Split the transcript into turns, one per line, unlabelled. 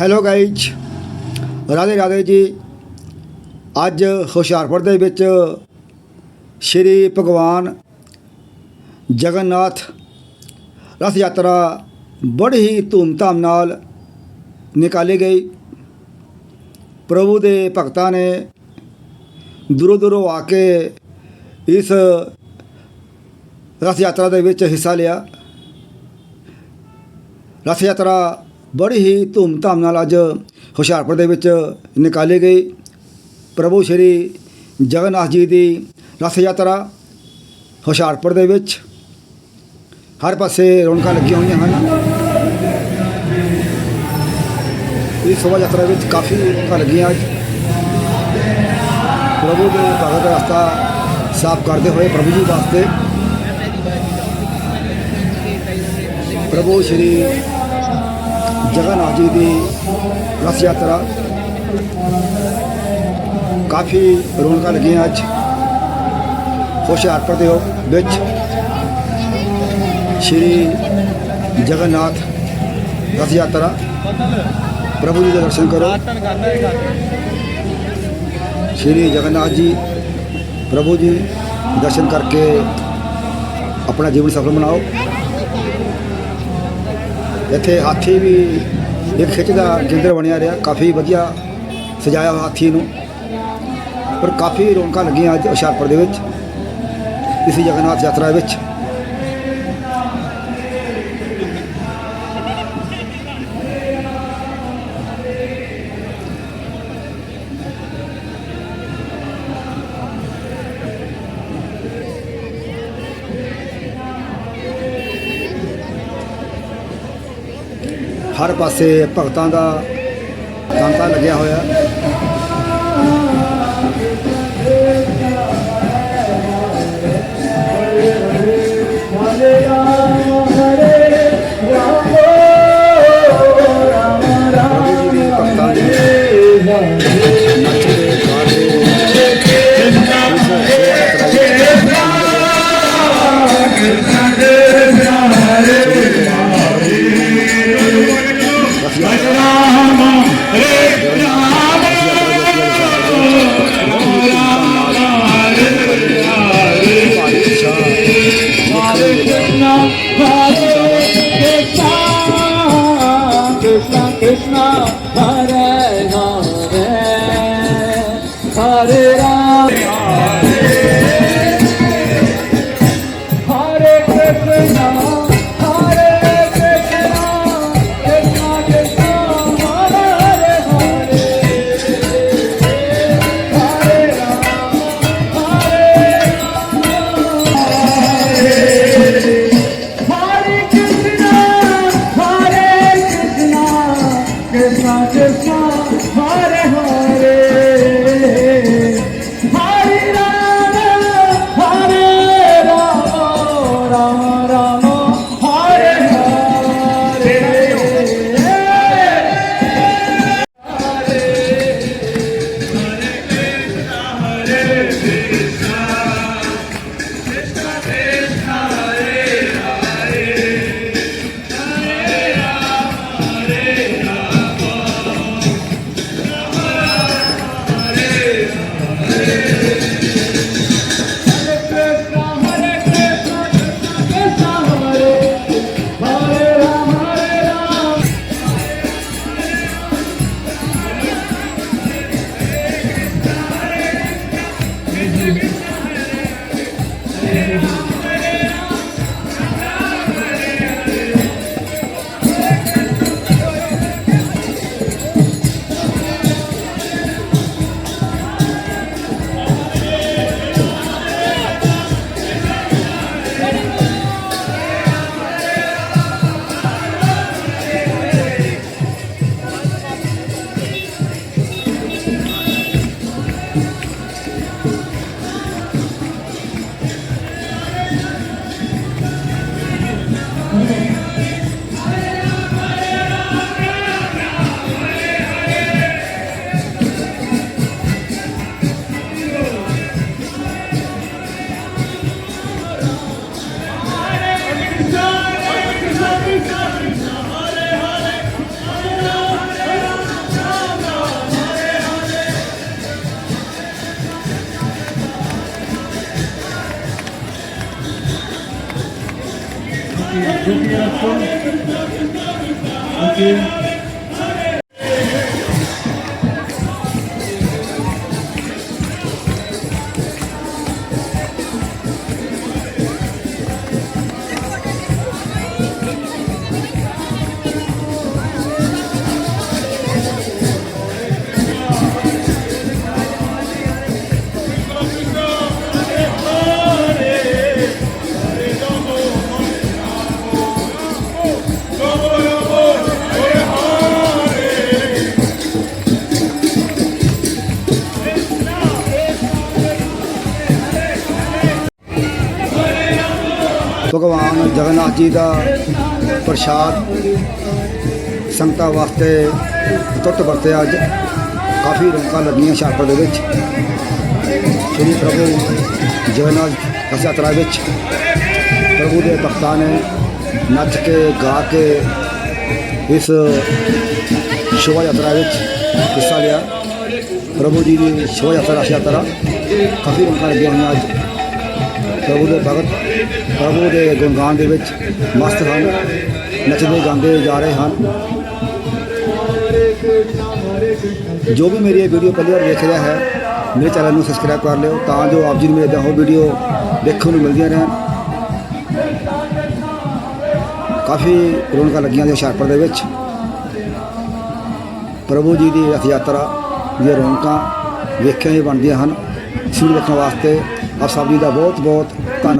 Hello guys Radhe Radhe ਜੀ। ਅੱਜ ਹੁਸ਼ਿਆਰਪੁਰ ਦੇ ਵਿੱਚ ਸ਼੍ਰੀ ਭਗਵਾਨ ਜਗਨਨਾਥ ਰਥ ਯਾਤਰਾ ਬੜੀ ਹੀ ਧੂਮਧਾਮ ਨਾਲ ਨਿਕਾਲੀ ਗਈ। ਪ੍ਰਭੂ ਦੇ ਭਗਤਾਂ ਨੇ ਦੂਰੋਂ ਦੂਰੋਂ ਆ ਕੇ ਇਸ ਰਥ ਯਾਤਰਾ ਦੇ ਵਿੱਚ ਹਿੱਸਾ ਲਿਆ। ਰਥ ਯਾਤਰਾ ਬੜੀ ਹੀ ਧੂਮਧਾਮ ਨਾਲ ਅੱਜ ਹੁਸ਼ਿਆਰਪੁਰ ਦੇ ਵਿੱਚ ਨਿਕਾਲੀ ਗਈ। ਪ੍ਰਭੂ ਸ਼੍ਰੀ ਜਗਨਨਾਥ ਜੀ ਦੀ ਰਥ ਯਾਤਰਾ ਹੁਸ਼ਿਆਰਪੁਰ ਦੇ ਵਿੱਚ। ਹਰ ਪਾਸੇ ਰੌਣਕਾਂ ਲੱਗੀਆਂ ਹੋਈਆਂ ਹਨ। ਇਸ ਸ਼ੋਭਾ ਯਾਤਰਾ ਵਿੱਚ ਕਾਫੀ ਰੌਣਕਾਂ ਲੱਗੀਆਂ ਅੱਜ। ਪ੍ਰਭੂ ਦੇ ਭਗਤ ਦਾ ਰਸਤਾ ਸਾਫ਼ ਕਰਦੇ ਹੋਏ ਪ੍ਰਭੂ ਜੀ ਵਾਸਤੇ। ਪ੍ਰਭੂ ਸ਼੍ਰੀ ਜਗਨਨਾਥ ਜੀ ਦੀ ਰਥ ਯਾਤਰਾ। ਕਾਫੀ ਰੌਣਕਾਂ ਲੱਗੀਆਂ ਅੱਜ। ਹੁਸ਼ਿਆਰਪੁਰ ਦੇ ਵਿੱਚ ਸ਼੍ਰੀ ਜਗਨਨਾਥ ਰਥ ਯਾਤਰਾ। ਪ੍ਰਭੂ ਜੀ ਦੇ ਦਰਸ਼ਨ ਕਰੋ। ਸ਼੍ਰੀ ਜਗਨਨਾਥ ਜੀ, ਪ੍ਰਭੂ ਜੀ ਦਰਸ਼ਨ ਕਰਕੇ ਆਪਣਾ ਜੀਵਨ ਸਫਲ ਬਣਾਓ ਇੱਥੇ ਹਾਥੀ ਵੀ ਇੱਕ ਖਿੱਚ ਦਾ ਕੇਂਦਰ ਬਣਿਆ ਰਿਹਾ। ਕਾਫੀ ਵਧੀਆ ਸਜਾਇਆ ਹਾਥੀ ਨੂੰ। ਪਰ ਕਾਫੀ ਰੌਣਕਾਂ ਲੱਗੀਆਂ ਅੱਜ ਹੁਸ਼ਿਆਰਪੁਰ ਦੇ ਵਿੱਚ, ਇਸ ਜਗਨਨਾਥ ਯਾਤਰਾ ਵਿੱਚ। ਹਰ ਪਾਸੇ ਭਗਤਾਂ ਦਾ ਤਾਂਤਾ ਲੱਗਿਆ ਹੋਇਆ। ਪ੍ਰਭੂ
나를 Uhum. Thank you.
ਭਗਵਾਨ ਜਗਨਨਾਥ ਜੀ ਦਾ ਪ੍ਰਸ਼ਾਦ ਸੰਗਤਾਂ ਵਾਸਤੇ ਟੁੱਟ ਵਰਤਿਆ ਅੱਜ। ਕਾਫੀ ਰੌਣਕਾਂ ਲੱਗੀਆਂ ਹੁਸ਼ਿਆਰਪੁਰ ਦੇ ਵਿੱਚ। ਸ੍ਰੀ ਪ੍ਰਭੂ ਜਗਨਨਾਥ ਰਥ ਯਾਤਰਾ ਵਿੱਚ ਪ੍ਰਭੂ ਦੇ ਭਗਤਾਂ ਨੇ ਨੱਚ ਕੇ, ਗਾ ਕੇ ਇਸ ਸ਼ੋਭਾ ਯਾਤਰਾ ਵਿੱਚ ਹਿੱਸਾ ਲਿਆ। ਪ੍ਰਭੂ ਜੀ ਦੀ ਸ਼ੋਭਾ ਯਾਤਰਾ, ਰਥ ਯਾਤਰਾ ਕਾਫੀ ਰੌਣਕਾਂ ਲੱਗੀਆਂ ਹੋਈਆਂ ਅੱਜ। ਪ੍ਰਭੂ ਦੇ ਭਗਤ, ਪ੍ਰਭੂ ਦੇ ਗੁਣਗਾਨ ਦੇ ਵਿੱਚ ਮਸਤ ਹਨ, ਨੱਚਦੇ ਗਾਉਂਦੇ ਜਾ ਰਹੇ ਹਨ। ਜੋ ਵੀ ਮੇਰੀ ਇਹ ਵੀਡੀਓ ਪਹਿਲੀ ਵਾਰ ਦੇਖ ਰਿਹਾ ਹੈ, ਮੇਰੇ ਚੈਨਲ ਨੂੰ ਸਬਸਕ੍ਰਾਈਬ ਕਰ ਲਿਓ ਤਾਂ ਜੋ ਆਪ ਜੀ ਨੂੰ ਮੇਰੇ ਇਦਾਂ ਹੋਰ ਵੀਡੀਓ ਦੇਖਣ ਨੂੰ ਮਿਲਦੀਆਂ ਰਹਿਣ। ਕਾਫੀ ਰੌਣਕਾਂ ਲੱਗੀਆਂ ਨੇ ਹੁਸ਼ਿਆਰਪੁਰ ਦੇ ਵਿੱਚ। ਪ੍ਰਭੂ ਜੀ ਦੀ ਰਥ ਯਾਤਰਾ ਦੀਆਂ ਰੌਣਕਾਂ ਵੇਖਿਆ ਹੀ ਬਣਦੀਆਂ ਹਨ ਇਸ ਨੂੰ ਦੇਖਣ ਵਾਸਤੇ। ਆਪ ਸਭ ਜੀ ਦਾ ਬਹੁਤ ਬਹੁਤ ਧੰਨਵਾਦ।